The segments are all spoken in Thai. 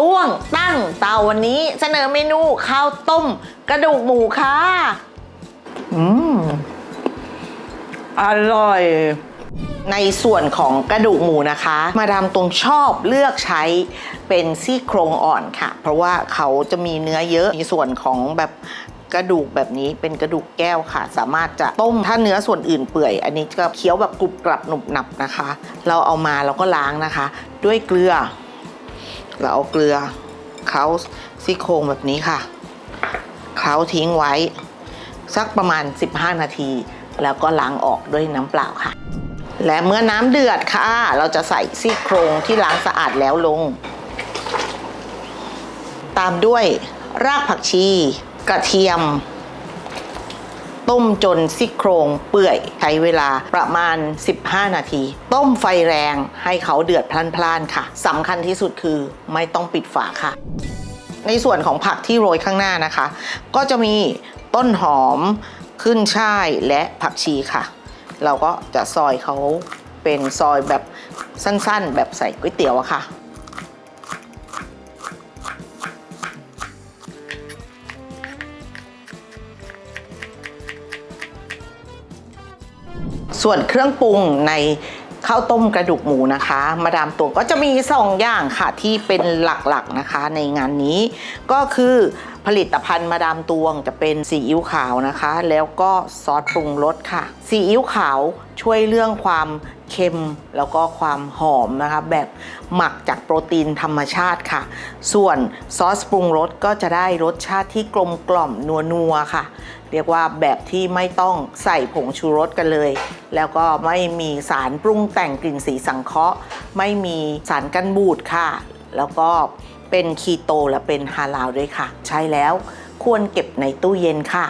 ต้วงตั้งเตาวันนี้เสนอเมนูข้าวต้ม กระดูกหมูค่ะ อืม อร่อย ในส่วนของกระดูกหมูนะคะ มาดามตรงชอบเลือกใช้เป็นซี่โครงอ่อนค่ะ เพราะว่าเขาจะมีเนื้อเยอะ มีส่วนของแบบกระดูกแบบนี้เป็นกระดูกแก้วค่ะ สามารถจะต้มถ้าเนื้อส่วนอื่นเปื่อย อันนี้จะเคี้ยวแบบกรุบกรับหนุบหนับนะคะ เราเอามาเราก็ล้างนะคะ ด้วยเกลือ เราเอาเกลือเคล้าซี่โครงแบบนี้ค่ะเคล้าทิ้งไว้ สักประมาณ 15 นาที แล้วก็ล้างออกด้วยน้ำเปล่าค่ะ และเมื่อน้ำเดือดค่ะ เราจะใส่ซี่โครงที่ล้างสะอาดแล้วลง ตามด้วยรากผักชี กระเทียม ต้มจนซี่โครงเปื่อย ใช้เวลาประมาณ 15 นาที ต้มไฟแรงให้เขาเดือดพล่านๆค่ะสำคัญที่สุดคือไม่ต้องปิดฝาค่ะ ในส่วนของผักที่โรยข้างหน้านะคะ ก็จะมีต้นหอมขึ้นช่ายและผักชีค่ะ เราก็จะซอยเขาเป็นซอยแบบสั้นๆ แบบใส่ก๋วยเตี๋ยวอะค่ะ ส่วนเครื่องปรุงในข้าวต้มกระดูกหมูนะคะ มาดามตวงก็จะมีสองอย่างค่ะที่เป็นหลักๆนะคะ ในงานนี้ก็คือผลิตภัณฑ์มาดามตวงจะเป็นซีอิ๊วขาวนะคะ แล้วก็ซอสปรุงรสค่ะซีอิ๊วขาว ช่วยเรื่องความเค็มแล้วก็ความหอมนะคะแบบหมักจากโปรตีนธรรมชาติค่ะ ส่วนซอสปรุงรสก็จะได้รสชาติที่กลมกล่อมนัวๆค่ะ เรียกว่าแบบที่ไม่ต้องใส่ผงชูรสกันเลย แล้วก็ไม่มีสารปรุงแต่งกลิ่นสีสังเคราะห์ ไม่มีสารกันบูดค่ะ แล้วก็เป็นคีโตและเป็นฮาลาลด้วยค่ะ ใช่แล้วควรเก็บในตู้เย็นค่ะ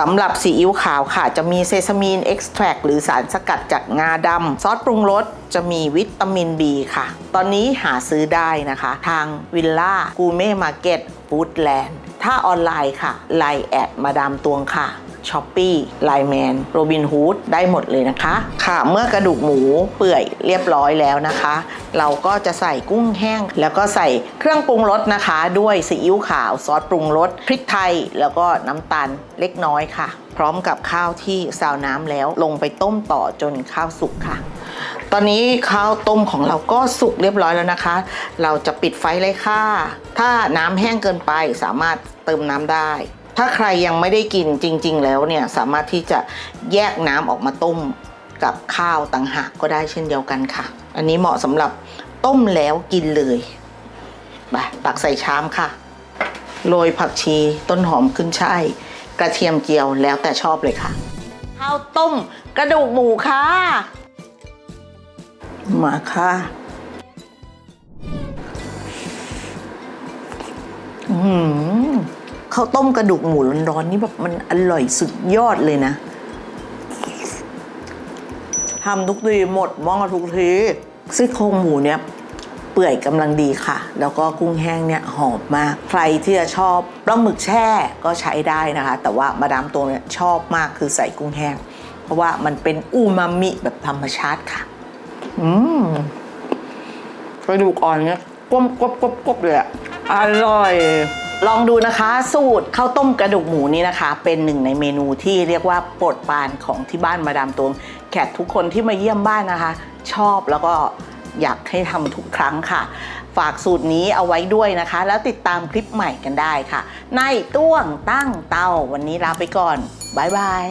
สำหรับซีอิ๊วขาวค่ะ จะมีเซซามีนเอ็กซ์แทรหรือสารสกัดจากงาดำซอสปรุงรสจะมีวิตามิน B ค่ะ ตอนนี้หาซื้อได้นะคะ ทางวิลล่ากูเม่มาร์เก็ตฟูดแลนด์ถ้าออนไลน์ค่ะไลน์แอดมาดามตวงค่ะ ช้อปปี้ไลแมนโรบินฮูดได้หมดเลยนะคะ ค่ะเมื่อกระดูกหมูเปื่อยเรียบร้อยแล้วนะคะ เราก็จะใส่กุ้งแห้ง แล้วก็ใส่เครื่องปรุงรสนะคะ ด้วยซีอิ๊วขาวซอสปรุงรสพริกไทย แล้วก็น้ำตาลเล็กน้อยค่ะ พร้อมกับข้าวที่ซาวน้ำแล้วลงไปต้มต่อจนข้าวสุกค่ะ ตอนนี้ข้าวต้มของเราก็สุกเรียบร้อยแล้วนะคะ เราจะปิดไฟเลยค่ะ ถ้าน้ำแห้งเกินไปสามารถเติมน้ำได้ ถ้าใครยังไม่ได้กินจริง ๆ แล้วเนี่ยสามารถที่จะแยกน้ำออกมาต้มกับข้าวต่างหากก็ได้เช่นเดียวกันค่ะ อันนี้เหมาะสำหรับต้มแล้วกินเลยไปตักใส่ชามค่ะ โรยผักชีต้นหอมขึ้นช่ายกระเทียมเจียวแล้วแต่ชอบเลยค่ะ ข้าวต้มกระดูกหมูค่ะ มาค่ะ อืม ข้าวต้มกระดูกหมูร้อนๆนี่แบบมันอร่อยสุดยอดเลยนะทำทุกทีหมดม้อทุกทีซี่โครงหมูเนี่ยเปื่อยกำลังดีค่ะ แล้วก็กุ้งแห้งเนี่ยหอมมาก ใครที่จะชอบปลาหมึกแช่ก็ใช้ได้นะคะ แต่ว่ามาดามตัวเนี่ยชอบมากคือใส่กุ้งแห้ง เพราะว่ามันเป็นอูมามิแบบธรรมชาติค่ะ อืมกระดูกอ่อนเนี่ยกลมกบกรบกรบเลยอะอร่อย ลองดูนะคะสูตรข้าวต้มกระดูกหมูนี้นะคะ เป็นหนึ่งในเมนูที่เรียกว่าโปรดปรานของที่บ้านมาดามตวงแขกทุกคนที่มาเยี่ยมบ้านนะคะ ชอบแล้วก็อยากให้ทำทุกครั้งค่ะ ฝากสูตรนี้เอาไว้ด้วยนะคะ แล้วติดตามคลิปใหม่กันได้ค่ะ ในต้วงตั้งเตาวันนี้ลาไปก่อน บ๊ายบาย